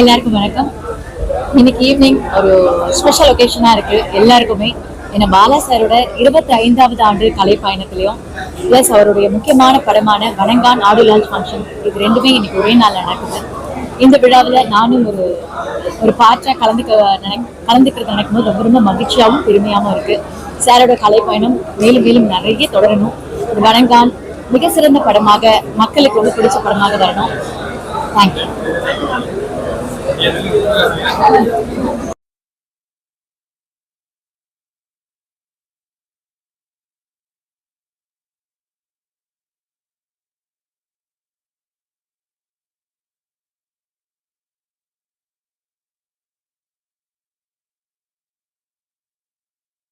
எல்லாருக்கும் வணக்கம். இன்னைக்கு ஈவினிங் ஒரு ஸ்பெஷல் ஒகேஷனாக இருக்கு. எல்லாருக்குமே. என்ன பாலா சாரோட இருபத்தி ஐந்தாவது ஆண்டு கலை பயணத்திலையும் ப்ளஸ் அவருடைய முக்கியமான படமான வணங்கான் ஆடியோ லான்ச் ஃபங்க்ஷன் இது ரெண்டுமே இன்னைக்கு ஒரே நாளில் நடக்குது. இந்த விழாவில் நானும் ஒரு ஒரு பாட்டாக கலந்துக்க நினை கலந்துக்கிறது நினைக்கும் போது ரொம்ப ரொம்ப மகிழ்ச்சியாகவும் பெருமையாகவும் இருக்குது சாரோட கலை பயணம் மேலும் மேலும் நிறைய தொடரணும். இந்த வணங்கான் மிக சிறந்த படமாக மக்களுக்கு ரொம்ப பிடிச்ச படமாக வரணும். தேங்க்யூ